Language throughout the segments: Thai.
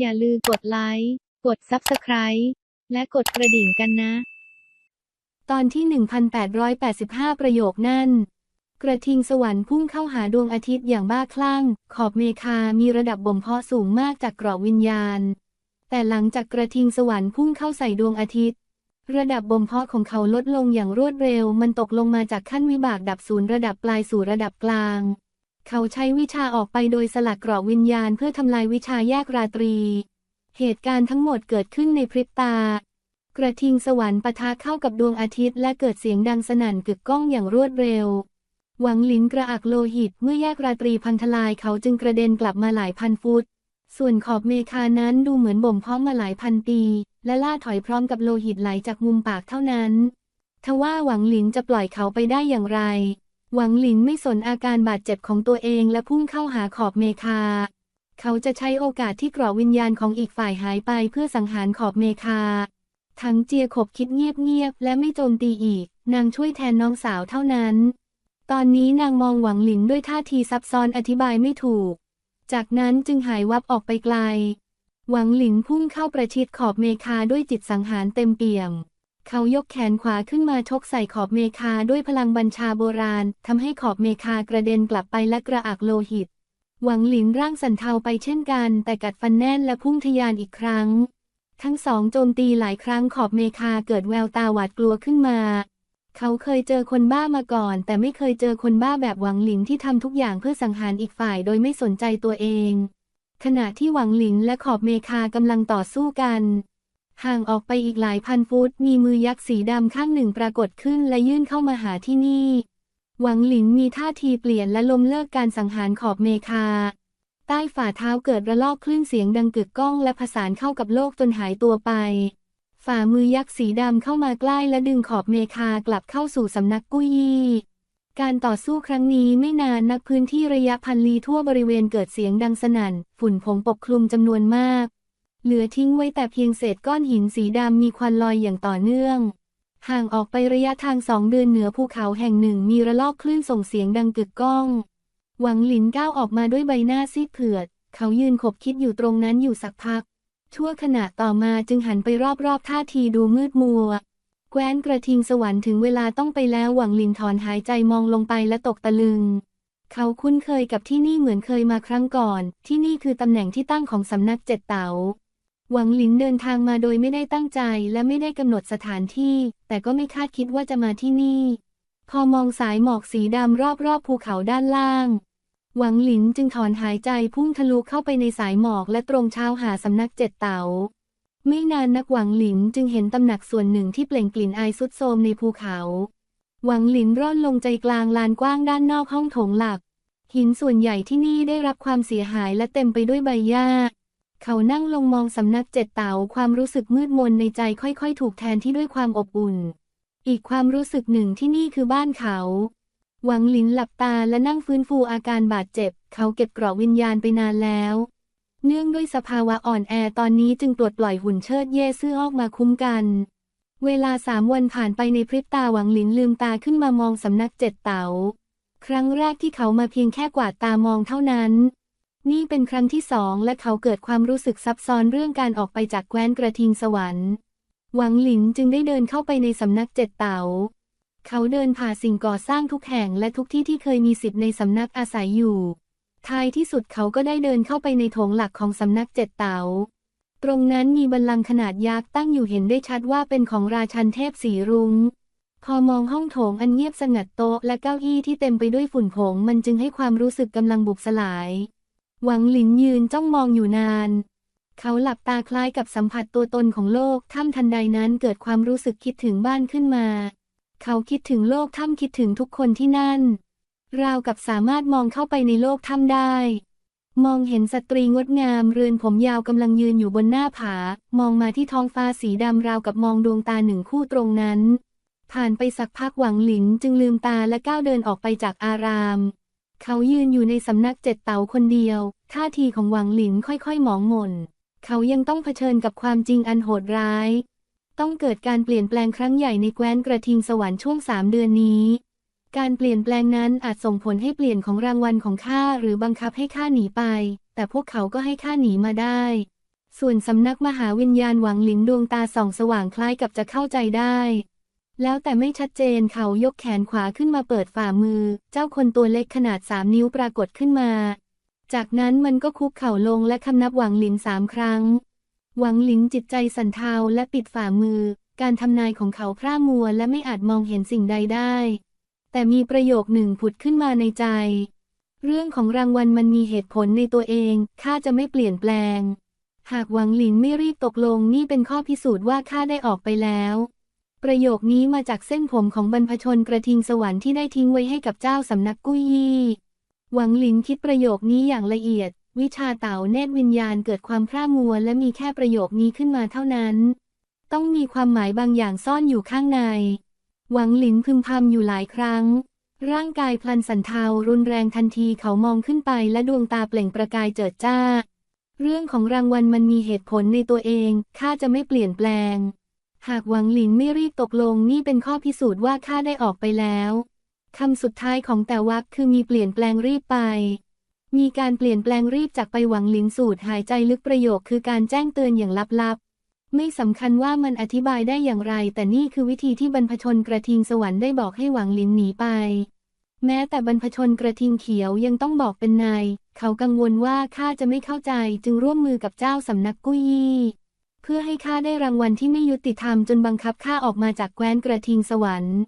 อย่าลืมกดไลค์ กด Subscribe และกดกระดิ่งกันนะ ตอนที่ 1885 ประโยคนั่น กระทิงสวรรค์พุ่งเข้าหาดวงอาทิตย์อย่างบ้าคลั่ง ขอบเมฆามีระดับบ่มเพาะสูงมากจากกราะวิญญาณ แต่หลังจากกระทิงสวรรค์พุ่งเข้าใส่ดวงอาทิตย์ระดับบ่มเพาะของเขาลดลงอย่างรวดเร็ว มันตกลงมาจากขั้นวิบากดับศูนย์ระดับปลายสู่ระดับกลาง เขาใช้วิชาออกไปโดยสลัดเกราะวิญญาณเพื่อทำลายวิชาแยกราตรี เหตุการณ์ทั้งหมดเกิดขึ้นในพริบตา กระทิงสวรรค์ปะทะเข้ากับดวงอาทิตย์และเกิดเสียงดังสนั่นกึกก้องอย่างรวดเร็ว หวังหลินกระอักโลหิตเมื่อแยกราตรีพันทลายเขาจึงกระเด็นกลับมาหลายพันฟุต ส่วนขอบเมฆานั้นดูเหมือนบ่มเพาะมาหลายพันปี และล่าถอยพร้อมกับโลหิตไหลจากมุมปากเท่านั้น ทว่าหวังหลินจะปล่อยเขาไปได้อย่างไร หวังหลินไม่สนอาการบาดเจ็บของตัวเองและพุ่งเข้าหาขอบเมฆาเขาจะใช้โอกาสที่กราะวิญญาณของอีกฝ่ายหายไปเพื่อสังหารขอบเมฆาทั้งเจียขบคิดเงียบๆและไม่โจมตีอีก นางช่วยแทนน้องสาวเท่านั้น ตอนนี้นางมองหวังหลินด้วยท่าทีซับซ้อนอธิบายไม่ถูก จากนั้นจึงหายวับออกไปไกล หวังหลินพุ่งเข้าประชิดขอบเมฆาด้วยจิตสังหารเต็มเปี่ยม เขายกแขนขวาขึ้นมาชกใส่ขอบเมฆาด้วยพลังบัญชาโบราณทำให้ขอบเมฆากระเด็นกลับไปและกระอักโลหิต หวังหลินร่างสันเทาไปเช่นกัน แต่กัดฟันแน่นและพุ่งทยานอีกครั้ง ทั้งสองโจมตีหลายครั้งขอบเมฆาเกิดแววตาหวาดกลัวขึ้นมา เขาเคยเจอคนบ้ามาก่อน แต่ไม่เคยเจอคนบ้าแบบหวังหลินที่ทำทุกอย่างเพื่อสังหารอีกฝ่ายโดยไม่สนใจตัวเอง ขณะที่หวังหลินและขอบเมฆากำลังต่อสู้กัน ห่างออกไปอีกหลายพันฟุต มีมือยักษ์สีดำข้างหนึ่งปรากฏขึ้นและยื่นเข้ามาหาที่นี่ หวังหลินมีท่าทีเปลี่ยนและลมเลิกการสังหารขอบเมฆาใต้ฝ่าเท้าเกิดระลอกคลื่นเสียงดังกึกก้องและผสานเข้ากับโลกจนหายตัวไป ฝ่ามือยักษ์สีดำเข้ามาใกล้และดึงขอบเมฆากลับเข้าสู่สำนักกุ้ยยี่การต่อสู้ครั้งนี้ไม่นานนักพื้นที่ระยะพันลี้ทั่วบริเวณเกิดเสียงดังสนั่น ฝุ่นผงปกคลุมจำนวนมาก เหลือทิ้งไว้แต่เพียงเศษก้อนหินสีดำมีควันลอยอย่างต่อเนื่อง ห่างออกไประยะทางสองเดือนเหนือภูเขาแห่งหนึ่งมีระลอกคลื่นส่งเสียงดังกึกก้อง หวังหลินก้าวออกมาด้วยใบหน้าซีดเผือด เขายืนขบคิดอยู่ตรงนั้นอยู่สักพัก ชั่วขณะต่อมาจึงหันไปรอบๆท่าทีดูมืดมัวแคว้นกระทิงสวรรค์ถึงเวลาต้องไปแล้วหวังหลินถอนหายใจมองลงไปและตกตะลึงเขาคุ้นเคยกับที่นี่เหมือนเคยมาครั้งก่อน ที่นี่คือตำแหน่งที่ตั้งของสำนักเจ็ดเต๋า หวังหลินเดินทางมาโดยไม่ได้ตั้งใจและไม่ได้กำหนดสถานที่ แต่ก็ไม่คาดคิดว่าจะมาที่นี่ พอมองสายหมอกสีดำรอบๆภูเขาด้านล่าง หวังหลินจึงถอนหายใจพุ่งทะลุเข้าไปในสายหมอกและตรงเช้าหาสำนักเจ็ดเต๋าไม่นานนักหวังหลินจึงเห็นตำหนักส่วนหนึ่งที่เปล่งกลิ่นอายสุดโทมในภูเขา หวังหลินร่อนลงใจกลางลานกว้างด้านนอกห้องโถงหลัก หินส่วนใหญ่ที่นี่ได้รับความเสียหายและเต็มไปด้วยใบหญ้า เขานั่งลงมองสำนักเจ็ดเต๋าความรู้สึกมืดมนในใจค่อยๆ ถูกแทนที่ด้วยความอบอุ่น อีกความรู้สึกหนึ่งที่นี่คือบ้านเขา หวังหลินหลับตาและนั่งฟื้นฟูอาการบาดเจ็บ เขาเก็บกราะวิญญาณไปนานแล้ว เนื่องด้วยสภาวะอ่อนแอตอนนี้จึงปลดปล่อยหุ่นเชิดเย่ซื่อออกมาคุ้มกัน เวลาสามวันผ่านไปในพริบตาหวังหลินลืมตาขึ้นมามองสำนักเจ็ดเต๋าครั้งแรกที่เขามาเพียงแค่กวาดตามองเท่านั้น นี่เป็นครั้งที่สองและเขาเกิดความรู้สึกซับซ้อนเรื่องการออกไปจากแคว้นกระทิงสวรรค์หวังหลินจึงได้เดินเข้าไปในสำนักเจ็ดเต๋า เขาเดินผ่าสิ่งก่อสร้างทุกแห่งและทุกที่ที่เคยมีสิทธิ์ในสำนักอาศัยอยู่ ท้ายที่สุดเขาก็ได้เดินเข้าไปในโถงหลักของสำนักเจ็ดเต๋า ตรงนั้นมีบัลลังก์ขนาดยักษ์ตั้งอยู่เห็นได้ชัดว่าเป็นของราชันเทพสีรุง้ง พอมองห้องโถงอันเงียบสงัดโต๊ะและเก้าอี้ที่เต็มไปด้วยฝุ่นผงมันจึงให้ความรู้สึกกำลังบุบสลาย หวังหลินยืนจ้องมองอยู่นาน เขาหลับตาคล้ายกับสัมผัสตัวตนของโลกถ้ำทันใดนั้นเกิดความรู้สึกคิดถึงบ้านขึ้นมา เขาคิดถึงโลกถ้ำคิดถึงทุกคนที่นั่น ราวกับสามารถมองเข้าไปในโลกถ้ำได้ มองเห็นสตรีงดงามเรือนผมยาวกำลังยืนอยู่บนหน้าผา มองมาที่ท้องฟ้าสีดำราวกับมองดวงตาหนึ่งคู่ตรงนั้น ผ่านไปสักพักหวังหลินจึงลืมตาและก้าวเดินออกไปจากอาราม เขายืนอยู่ในสำนักเจ็ดเต๋าคนเดียว ท่าทีของหวังหลินค่อยๆหมองหม่น เขายังต้องเผชิญกับความจริงอันโหดร้าย ต้องเกิดการเปลี่ยนแปลงครั้งใหญ่ในแคว้นกระทิงสวรรค์ช่วงสามเดือนนี้ การเปลี่ยนแปลงนั้นอาจส่งผลให้เปลี่ยนของรางวัลของข้าหรือบังคับให้ข้าหนีไป แต่พวกเขาก็ให้ข้าหนีมาได้ ส่วนสำนักมหาวิญญาณหวังหลินดวงตาส่องสว่างคล้ายกับจะเข้าใจได้ แล้วแต่ไม่ชัดเจนเขายกแขนขวาขึ้นมาเปิดฝ่ามือ เจ้าคนตัวเล็กขนาดสามนิ้วปรากฏขึ้นมา จากนั้นมันก็คุกเข่าลงและคำนับหวังหลินสามครั้ง หวังหลินจิตใจสั่นเทาและปิดฝ่ามือ การทำนายของเขาพร่ามัวและไม่อาจมองเห็นสิ่งใดได้ แต่มีประโยคหนึ่งผุดขึ้นมาในใจ เรื่องของรางวัลมันมีเหตุผลในตัวเองข้าจะไม่เปลี่ยนแปลง หากหวังหลินไม่รีบตกลงนี่เป็นข้อพิสูจน์ว่าข้าได้ออกไปแล้ว ประโยคนี้มาจากเส้นผมของบรรพชนกระทิงสวรรค์ที่ได้ทิ้งไว้ให้กับเจ้าสำนักกุ้ยยี่หวังหลินคิดประโยคนี้อย่างละเอียด วิชาเต่าเนตรวิญญาณเกิดความพร่ามัวและมีแค่ประโยคนี้ขึ้นมาเท่านั้น ต้องมีความหมายบางอย่างซ่อนอยู่ข้างใน หวังหลินพึมพำอยู่หลายครั้ง ร่างกายพลันสันเทารุนแรงทันทีเขามองขึ้นไปและดวงตาเปล่งประกายเจิดจ้า เรื่องของรางวัลมันมีเหตุผลในตัวเองข้าจะไม่เปลี่ยนแปลง หากหวังหลินไม่รีบตกลงนี่เป็นข้อพิสูจน์ว่าข้าได้ออกไปแล้วคำสุดท้ายของแต่วักคือมีเปลี่ยนแปลงรีบไป มีการเปลี่ยนแปลงรีบจากไปหวังหลินสูดหายใจลึกประโยคคือการแจ้งเตือนอย่างลับๆ ไม่สำคัญว่ามันอธิบายได้อย่างไร แต่นี่คือวิธีที่บรรพชนกระทิงสวรรค์ได้บอกให้หวังหลินหนีไป แม้แต่บรรพชนกระทิงเขียวยังต้องบอกเป็นนายเขากังวลว่าข้าจะไม่เข้าใจจึงร่วมมือกับเจ้าสำนักกุ้ยยี่ พื่อให้ข้าได้รางวัลที่ไม่ยุติธรรมจนบังคับข้าออกมาจากแคว้นกระทิงสวรรค์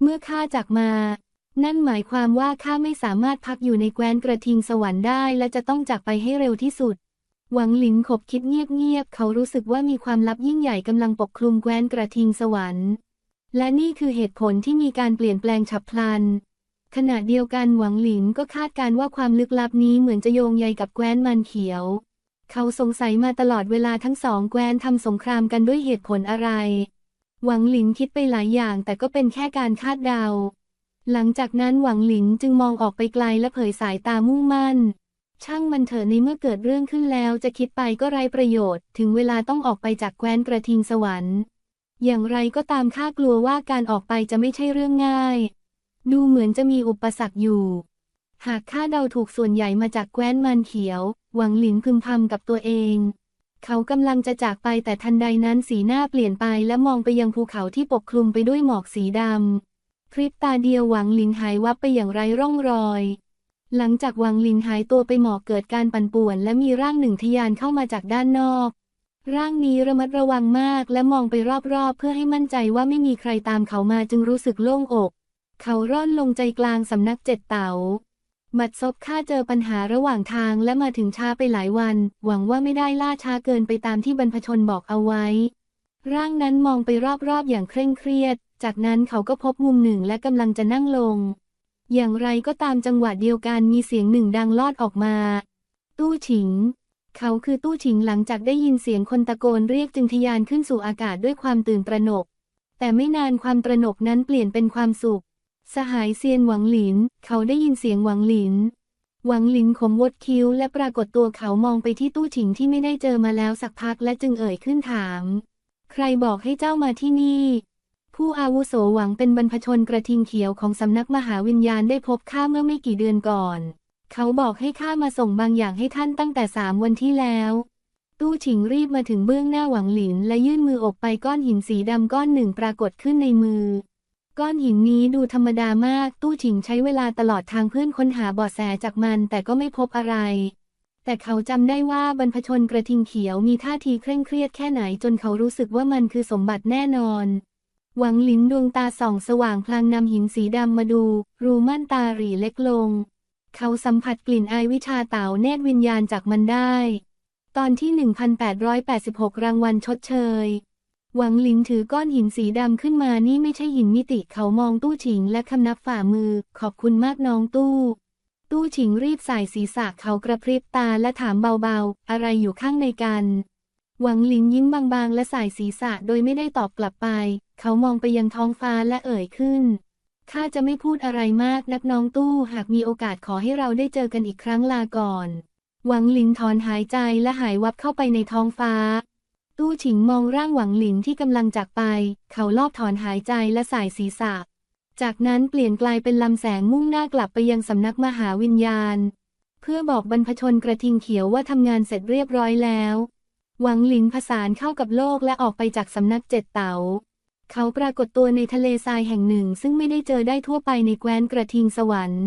เมื่อข้าจากมา นั่นหมายความว่าข้าไม่สามารถพักอยู่ในแคว้นกระทิงสวรรค์ได้และจะต้องจากไปให้เร็วที่สุด หวังหลินขบคิดเงียบๆ เขารู้สึกว่ามีความลับยิ่งใหญ่กำลังปกคลุมแคว้นกระทิงสวรรค์ และนี่คือเหตุผลที่มีการเปลี่ยนแปลงฉับพลัน ขณะเดียวกันหวังหลินก็คาดการณ์ว่าความลึกลับนี้เหมือนจะโยงใยกับแคว้นมันเขียว เขาสงสัยมาตลอดเวลาทั้งสองแคว้นทำสงครามกันด้วยเหตุผลอะไร หวังหลินคิดไปหลายอย่างแต่ก็เป็นแค่การคาดเดา หลังจากนั้นหวังหลินจึงมองออกไปไกลและเผยสายตามุ่งมั่น ช่างมันเถอะในเมื่อเกิดเรื่องขึ้นแล้วจะคิดไปก็ไร้ประโยชน์ ถึงเวลาต้องออกไปจากแคว้นกระทิงสวรรค์ อย่างไรก็ตามข้ากลัวว่าการออกไปจะไม่ใช่เรื่องง่าย ดูเหมือนจะมีอุปสรรคอยู่ หากข้าเดาถูกส่วนใหญ่มาจากแคว้นมันเขียว หวังหลินพึมพำกับตัวเอง เขากำลังจะจากไปแต่ทันใดนั้นสีหน้าเปลี่ยนไปและมองไปยังภูเขาที่ปกคลุมไปด้วยหมอกสีดำพริบตาเดียวหวังหลินหายวับไปอย่างไร้ร่องรอย หลังจากหวังหลินหายตัวไปหมอกเกิดการปั่นป่วน และมีร่างหนึ่งทยานเข้ามาจากด้านนอก ร่างนี้ระมัดระวังมากและมองไปรอบๆ เพื่อให้มั่นใจว่าไม่มีใครตามเขามาจึงรู้สึกโล่งอก เขาร่อนลงใจกลางสำนักเจ็ดเต๋า บัดซบข้าเจอปัญหาระหว่างทางและมาถึงช้าไปหลายวัน หวังว่าไม่ได้ล่าช้าเกินไปตามที่บรรพชนบอกเอาไว้ ร่างนั้นมองไปรอบๆอย่างเคร่งเครียด จากนั้นเขาก็พบมุมหนึ่งและกำลังจะนั่งลง อย่างไรก็ตามจังหวะเดียวกันมีเสียงหนึ่งดังลอดออกมา ตู้ฉิง เขาคือตู้ฉิงหลังจากได้ยินเสียงคนตะโกนเรียกจึงทยานขึ้นสู่อากาศด้วยความตื่นตระหนก แต่ไม่นานความตระหนกนั้นเปลี่ยนเป็นความสุข สหายเซียนหวังหลิน เขาได้ยินเสียงหวังหลิน หวังหลินขมวดคิ้วและปรากฏตัวเขามองไปที่ตู้ฉิงที่ไม่ได้เจอมาแล้วสักพักและจึงเอ่ยขึ้นถาม ใครบอกให้เจ้ามาที่นี่ ผู้อาวุโสหวังเป็นบรรพชนกระทิงเขียวของสำนักมหาวิญญาณได้พบข้าเมื่อไม่กี่เดือนก่อน เขาบอกให้ข้ามาส่งบางอย่างให้ท่านตั้งแต่สามวันที่แล้วตู้ฉิงรีบมาถึงเบื้องหน้าหวังหลิน และยื่นมืออบไปก้อนหินสีดำก้อนหนึ่งปรากฏขึ้นในมือ ก้อนหินนี้ดูธรรมดามาก ตู้ฉิงใช้เวลาตลอดทางเพื่อนค้นหาเบาะแสจากมันแต่ก็ไม่พบอะไร แต่เขาจำได้ว่าบรรพชนกระทิงเขียวมีท่าทีเคร่งเครียดแค่ไหนจนเขารู้สึกว่ามันคือสมบัติแน่นอน หวังหลินดวงตาส่องสว่างพลางนำหินสีดำมาดู รูม่านตาหรี่เล็กลง เขาสัมผัสกลิ่นอายวิชาเต่าเนตรวิญญาณจากมันได้ ตอนที่ 1886 รางวัลชดเชย หวังหลินถือก้อนหินสีดำขึ้นมานี่ไม่ใช่หินมิติเขามองตู้ฉิงและคำนับฝ่ามือ ขอบคุณมากน้องตู้ ตู้ฉิงรีบใส่ศีรษะเขากระพริบตาและถามเบาๆ อะไรอยู่ข้างในกัน หวังหลินยิ้มบางๆ และสายศีรษะโดยไม่ได้ตอบกลับไป เขามองไปยังท้องฟ้าและเอ่ยขึ้นข้าจะไม่พูดอะไรมากนักน้องตู้หากมีโอกาสขอให้เราได้เจอกันอีกครั้งลาก่อน หวังหลินถอนหายใจและหายวับเข้าไปในท้องฟ้า ตู้ฉิงมองร่างหวังหลินที่กำลังจากไป เขาลอบถอนหายใจและสายศีรษะ จากนั้นเปลี่ยนกลายเป็นลำแสงมุ่งหน้ากลับไปยังสำนักมหาวิญญาณ เพื่อบอกบรรพชนกระทิงเขียวว่าทำงานเสร็จเรียบร้อยแล้ว หวังหลินผสานเข้ากับโลกและออกไปจากสำนักเจ็ดเต๋าเขาปรากฏตัวในทะเลทรายแห่งหนึ่งซึ่งไม่ได้เจอได้ทั่วไปในแคว้นกระทิงสวรรค์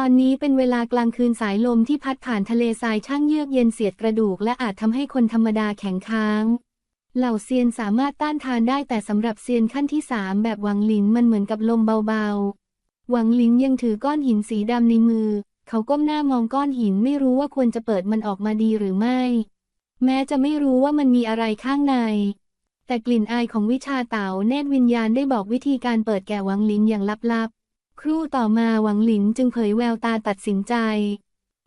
ตอนนี้เป็นเวลากลางคืนสายลมที่พัดผ่านทะเลทรายช่างเยือกเย็นเสียดกระดูก และอาจทำให้คนธรรมดาแข็งค้าง เหล่าเซียนสามารถต้านทานได้แต่สำหรับเซียนขั้นที่สามแบบหวังหลินมันเหมือนกับลมเบาๆ หวังหลินยังถือก้อนหินสีดำในมือ เขาก้มหน้ามองก้อนหินไม่รู้ว่าควรจะเปิดมันออกมาดีหรือไม่ แม้จะไม่รู้ว่ามันมีอะไรข้างใน แต่กลิ่นอายของวิชาเต๋าเนตรวิญญาณได้บอกวิธีการเปิดแก่หวังหลินอย่างลับๆ ครู่ต่อมาหวังหลินจึงเผยแววตาตัดสินใจ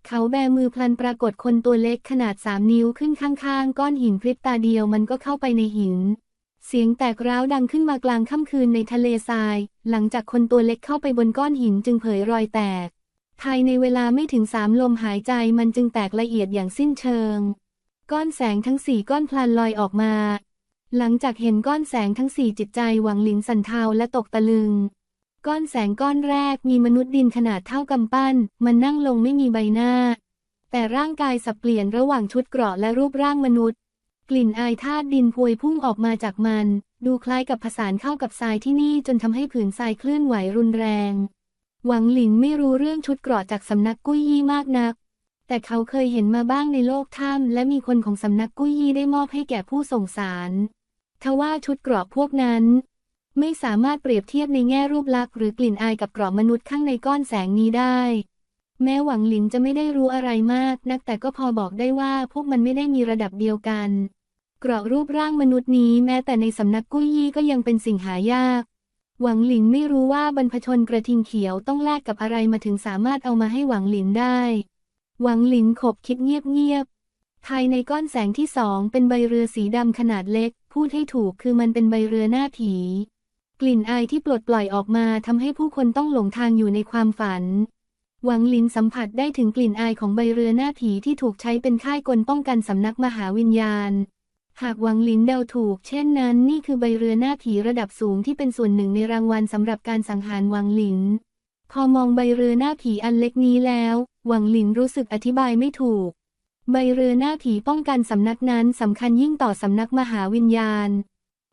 เขาแบมือพลันปรากฏคนตัวเล็กขนาดสามนิ้วขึ้นข้างๆ ก้อนหินพริบตาเดียวมันก็เข้าไปในหิน เสียงแตกร้าวดังขึ้นมากลางค่ำคืนในทะเลทราย หลังจากคนตัวเล็กเข้าไปบนก้อนหินจึงเผยรอยแตก ภายในเวลาไม่ถึงสามลมหายใจมันจึงแตกละเอียดอย่างสิ้นเชิง ก้อนแสงทั้งสี่ก้อนพลันลอยออกมา หลังจากเห็นก้อนแสงทั้งสี่จิตใจหวังหลินสันเทาและตกตะลึง ก้อนแสงก้อนแรกมีมนุษย์ดินขนาดเท่ากำปั้น มันนั่งลงไม่มีใบหน้า แต่ร่างกายสับเปลี่ยนระหว่างชุดเกราะและรูปร่างมนุษย์ กลิ่นอายธาตุดินพวยพุ่งออกมาจากมัน ดูคล้ายกับผสานเข้ากับทรายที่นี่จนทำให้ผืนทรายเคลื่อนไหวรุนแรง หวังหลินไม่รู้เรื่องชุดเกราะจากสำนักกุ้ยยี่มากนัก แต่เขาเคยเห็นมาบ้างในโลกถ้ำและมีคนของสำนักกุ้ยยี่ได้มอบให้แก่ผู้ส่งสารทว่าชุดเกราะพวกนั้น ไม่สามารถเปรียบเทียบในแง่รูปลักษณ์หรือกลิ่นอายกับกราะมนุษย์ข้างในก้อนแสงนี้ได้ แม้หวังหลินจะไม่ได้รู้อะไรมากนักแต่ก็พอบอกได้ว่าพวกมันไม่ได้มีระดับเดียวกัน กราะรูปร่างมนุษย์นี้แม้แต่ในสำนักกุ้ยยี่ก็ยังเป็นสิ่งหายาก หวังหลินไม่รู้ว่าบรรพชนกระทิงเขียวต้องแลกกับอะไรมาถึงสามารถเอามาให้หวังหลินได้ หวังหลินขบคิดเงียบๆภายในก้อนแสงที่สองเป็นใบเรือสีดำขนาดเล็ก พูดให้ถูกคือมันเป็นใบเรือหน้าผี กลิ่นอายที่ปลดปล่อยออกมาทำให้ผู้คนต้องหลงทางอยู่ในความฝัน หวังลินสัมผัสได้ถึงกลิ่นอายของใบเรือหน้าผีที่ถูกใช้เป็นค่ายกลป้องกันสำนักมหาวิญญาณ หากหวังลินเดาถูก เช่นนั้น นี่คือใบเรือหน้าผีระดับสูงที่เป็นส่วนหนึ่งในรางวัลสำหรับการสังหารหวังลิน พอมองใบเรือหน้าผีอันเล็กนี้แล้ว หวังลินรู้สึกอธิบายไม่ถูก ใบเรือหน้าผีป้องกันสำนักนั้นสำคัญยิ่งต่อสำนักมหาวิญญาณ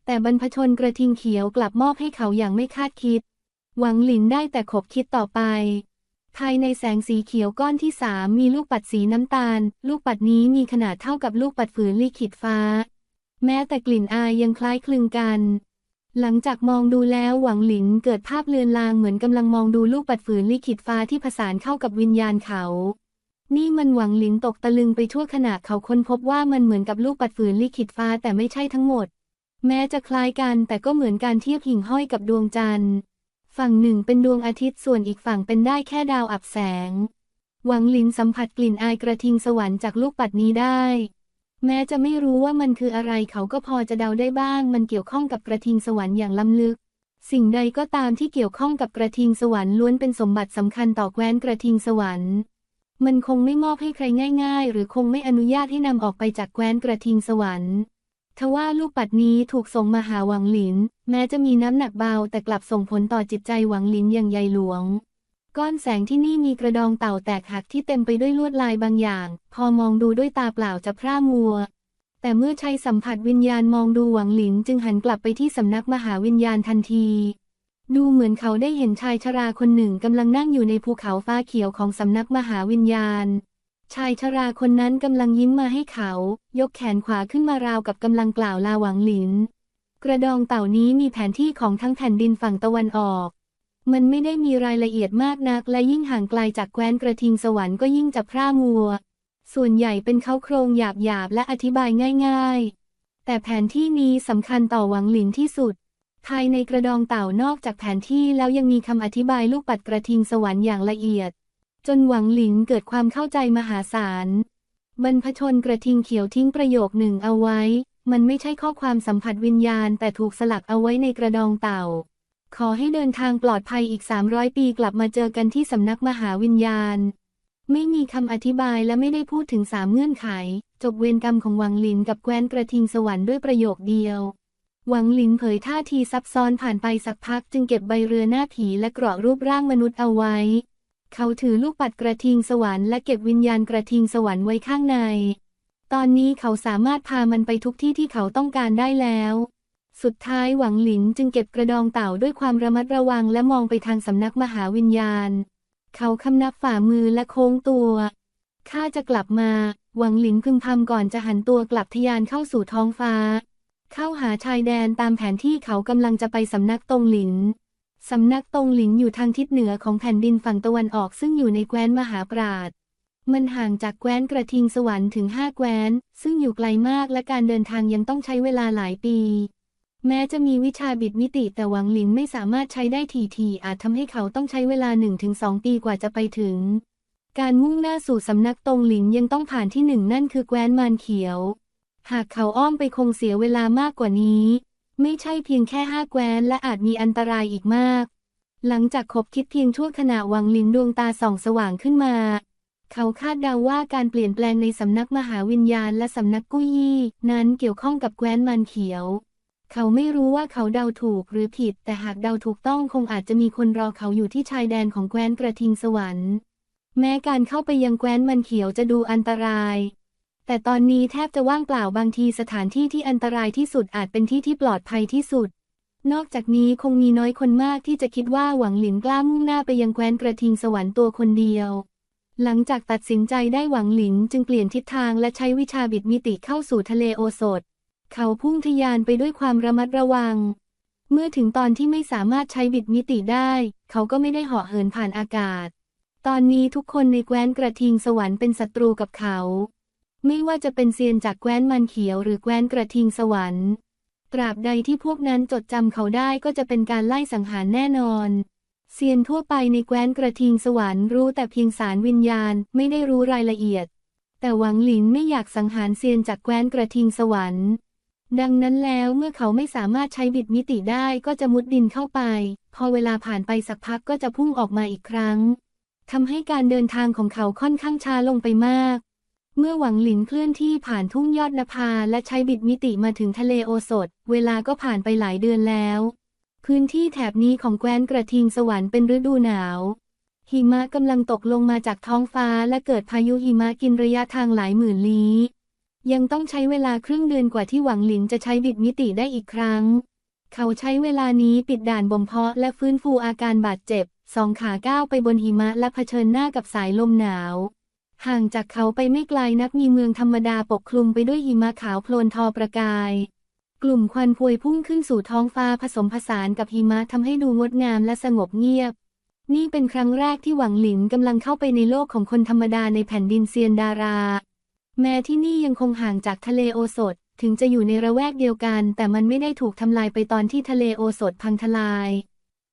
แต่บรรพชนกระทิงเขียวกลับมอบให้เขาอย่างไม่คาดคิด หวังหลินได้แต่ขบคิดต่อไป ภายในแสงสีเขียวก้อนที่สามมีลูกปัดสีน้ำตาล ลูกปัดนี้มีขนาดเท่ากับลูกปัดฝืนลิขิตฟ้า แม้แต่กลิ่นอายยังคล้ายคลึงกัน หลังจากมองดูแล้วหวังหลินเกิดภาพเลือนลางเหมือนกำลังมองดูลูกปัดฝืนลิขิตฟ้าที่ผสานเข้ากับวิญญาณเขานี่มันหวังหลินตกตะลึงไปทั่วขณะเขาค้นพบว่ามันเหมือนกับลูกปัดฝืนลิขิตฟ้าแต่ไม่ใช่ทั้งหมด แม้จะคล้ายกันแต่ก็เหมือนการเทียบหิ่งห้อยกับดวงจันทร์ ฝั่งหนึ่งเป็นดวงอาทิตย์ส่วนอีกฝั่งเป็นได้แค่ดาวอับแสง หวังหลินสัมผัสกลิ่นอายกระทิงสวรรค์จากลูกปัดนี้ได้ แม้จะไม่รู้ว่ามันคืออะไรเขาก็พอจะเดาได้บ้าง มันเกี่ยวข้องกับกระทิงสวรรค์อย่างล้ำลึก สิ่งใดก็ตามที่เกี่ยวข้องกับกระทิงสวรรค์ล้วนเป็นสมบัติสำคัญต่อแคว้นกระทิงสวรรค์ มันคงไม่มอบให้ใครง่าย ๆ หรือคงไม่อนุญาตให้นำออกไปจากแคว้นกระทิงสวรรค์ ทว่าลูกปัดนี้ถูกส่งมาหาหวังหลิน แม้จะมีน้ำหนักเบาแต่กลับส่งผลต่อจิตใจหวังหลินอย่างใยหลวง ก้อนแสงที่นี่มีกระดองเต่าแตกหักที่เต็มไปด้วยลวดลายบางอย่าง พอมองดูด้วยตาเปล่าจะพร่ามัว แต่เมื่อใช้สัมผัสวิญญาณมองดูหวังหลินจึงหันกลับไปที่สำนักมหาวิญญาณทันที ดูเหมือนเขาได้เห็นชายชราคนหนึ่งกำลังนั่งอยู่ในภูเขาฟ้าเขียวของสำนักมหาวิญญาณ ชายชราคนนั้นกำลังยิ้มมาให้เขา ยกแขนขวาขึ้นมาราวกับกำลังกล่าวลาหวังหลิน กระดองเต่านี้มีแผนที่ของทั้งแผ่นดินฝั่งตะวันออก มันไม่ได้มีรายละเอียดมากนัก และยิ่งห่างไกลจากแคว้นกระทิงสวรรค์ก็ยิ่งจะพร่ามัว ส่วนใหญ่เป็นเขาโครงหยาบๆและอธิบายง่าย ๆ แต่แผนที่นี้สำคัญต่อหวังหลินที่สุดภายในกระดองเต่านอกจากแผนที่แล้วยังมีคำอธิบายลูกปัดกระทิงสวรรค์อย่างละเอียด จนหวังหลินเกิดความเข้าใจมหาศาล บรรพชนกระทิงเขียวทิ้งประโยคหนึ่งเอาไว้ มันไม่ใช่ข้อความสัมผัสวิญญาณแต่ถูกสลักเอาไว้ในกระดองเต่า ขอให้เดินทางปลอดภัยอีก 300 ปีกลับมาเจอกันที่สำนักมหาวิญญาณ ไม่มีคำอธิบายและไม่ได้พูดถึงสามเงื่อนไข จบเวรกรรมของหวังหลินกับแคว้นกระทิงสวรรค์ด้วยประโยคเดียวหวังหลินเผยท่าทีซับซ้อนผ่านไปสักพักจึงเก็บใบเรือหน้าผีและกราะรูปร่างมนุษย์เอาไว้ เขาถือลูกปัดกระทิงสวรรค์และเก็บวิญญาณกระทิงสวรรค์ไว้ข้างใน ตอนนี้เขาสามารถพามันไปทุกที่ที่เขาต้องการได้แล้ว สุดท้ายหวังหลินจึงเก็บกระดองเต่าด้วยความระมัดระวังและมองไปทางสำนักมหาวิญญาณ เขาคำนับฝ่ามือและโค้งตัวข้าจะกลับมา หวังหลินพึมพำก่อนจะหันตัวกลับทยานเข้าสู่ท้องฟ้า เข้าหาชายแดนตามแผนที่เขากำลังจะไปสำนักตรงหลิน สำนักตงหลินอยู่ทางทิศเหนือของแผ่นดินฝั่งตะวันออกซึ่งอยู่ในแคว้นมหาปราดมันห่างจากแคว้นกระทิงสวรรค์ถึงห้าแคว้น ซึ่งอยู่ไกลมากและการเดินทางยังต้องใช้เวลาหลายปี แม้จะมีวิชาบิดมิติแต่หวังหลินไม่สามารถใช้ได้ทีๆอาจทำให้เขาต้องใช้เวลา 1-2 ปีกว่าจะไปถึง การมุ่งหน้าสู่สำนักตงหลินยังต้องผ่านที่หนึ่งนั่นคือแคว้นมานเขียว หากเขาอ้อมไปคงเสียเวลามากกว่านี้ ไม่ใช่เพียงแค่ห้าแคว้นและอาจมีอันตรายอีกมาก หลังจากคบคิดเพียงชั่วขณะวังลินดวงตาส่องสว่างขึ้นมา เขาคาดเดาว่าการเปลี่ยนแปลงในสำนักมหาวิญญาณและสำนักกุ้ยยี่นั้นเกี่ยวข้องกับแคว้นมันเขียว เขาไม่รู้ว่าเขาเดาถูกหรือผิด แต่หากเดาถูกต้องคงอาจจะมีคนรอเขาอยู่ที่ชายแดนของแคว้นกระทิงสวรรค์ แม้การเข้าไปยังแคว้นมันเขียวจะดูอันตราย แต่ตอนนี้แทบจะว่างเปล่าบางทีสถานที่ที่อันตรายที่สุดอาจเป็นที่ที่ปลอดภัยที่สุด นอกจากนี้คงมีน้อยคนมากที่จะคิดว่าหวังหลินกล้ามุ่งหน้าไปยังแคว้นกระทิงสวรรค์ตัวคนเดียว หลังจากตัดสินใจได้หวังหลินจึงเปลี่ยนทิศทางและใช้วิชาบิดมิติเข้าสู่ทะเลโอสถ เขาพุ่งทะยานไปด้วยความระมัดระวัง เมื่อถึงตอนที่ไม่สามารถใช้บิดมิติได้ เขาก็ไม่ได้เหาะเหินผ่านอากาศ ตอนนี้ทุกคนในแคว้นกระทิงสวรรค์เป็นศัตรูกับเขา ไม่ว่าจะเป็นเซียนจากแคว้นมันเขียวหรือแคว้นกระทิงสวรรค์ ตราบใดที่พวกนั้นจดจำเขาได้ก็จะเป็นการไล่สังหารแน่นอนเซียนทั่วไปในแคว้นกระทิงสวรรค์รู้แต่เพียงสารวิญญาณไม่ได้รู้รายละเอียด แต่หวังหลินไม่อยากสังหารเซียนจากแคว้นกระทิงสวรรค์ ดังนั้นแล้วเมื่อเขาไม่สามารถใช้บิดมิติได้ก็จะมุดดินเข้าไป พอเวลาผ่านไปสักพักก็จะพุ่งออกมาอีกครั้งทำให้การเดินทางของเขาค่อนข้างช้าลงไปมาก เมื่อหวังหลินเคลื่อนที่ผ่านทุ่งยอดนภาและใช้บิดมิติมาถึงทะเลโอสถ เวลาก็ผ่านไปหลายเดือนแล้ว พื้นที่แถบนี้ของแคว้นกระทิงสวรรค์เป็นฤดูหนาว หิมะกำลังตกลงมาจากท้องฟ้าและเกิดพายุหิมะกินระยะทางหลายหมื่นลี้ ยังต้องใช้เวลาครึ่งเดือนกว่าที่หวังหลินจะใช้บิดมิติได้อีกครั้ง เขาใช้เวลานี้ปิดด่านบ่มเพาะและฟื้นฟูอาการบาดเจ็บ สองขาก้าวไปบนหิมะและเผชิญหน้ากับสายลมหนาว ห่างจากเขาไปไม่ไกลนักมีเมืองธรรมดาปกคลุมไปด้วยหิมะขาวโพลนทอประกาย กลุ่มควันพวยพุ่งขึ้นสู่ท้องฟ้าผสมผสานกับหิมะทำให้ดูงดงามและสงบเงียบ นี่เป็นครั้งแรกที่หวังหลินกำลังเข้าไปในโลกของคนธรรมดาในแผ่นดินเซียนดารา แม้ที่นี่ยังคงห่างจากทะเลโอสถ ถึงจะอยู่ในระแวกเดียวกัน แต่มันไม่ได้ถูกทำลายไปตอนที่ทะเลโอสถพังทลาย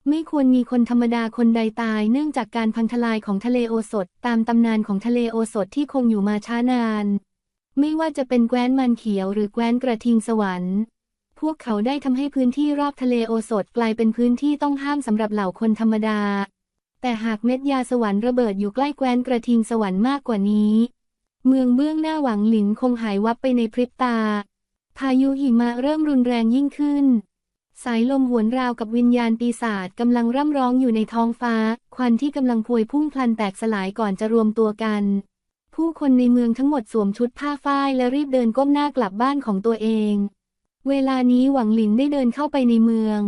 ไม่ควรมีคนธรรมดาคนใดตายเนื่องจากการพังทลายของทะเลโอสถ ตามตำนานของทะเลโอสถที่คงอยู่มาช้านาน ไม่ว่าจะเป็นแคว้นมันเขียวหรือแคว้นกระทิงสวรรค์ พวกเขาได้ทำให้พื้นที่รอบทะเลโอสถกลายเป็นพื้นที่ต้องห้ามสำหรับเหล่าคนธรรมดา แต่หากเม็ดยาสวรรค์ระเบิดอยู่ใกล้แคว้นกระทิงสวรรค์มากกว่านี้ เมืองเบื้องหน้าหวังหลินคงหายวับไปในพริบตา พายุหิมะเริ่มรุนแรงยิ่งขึ้น สายลมหวนราวกับวิญญาณปีศาจกำลังร่ำร้องอยู่ในท้องฟ้า ควันที่กำลังพวยพุ่งพลันแตกสลายก่อนจะรวมตัวกัน ผู้คนในเมืองทั้งหมดสวมชุดผ้าฝ้ายและรีบเดินก้มหน้ากลับบ้านของตัวเอง เวลานี้หวังหลินได้เดินเข้าไปในเมือง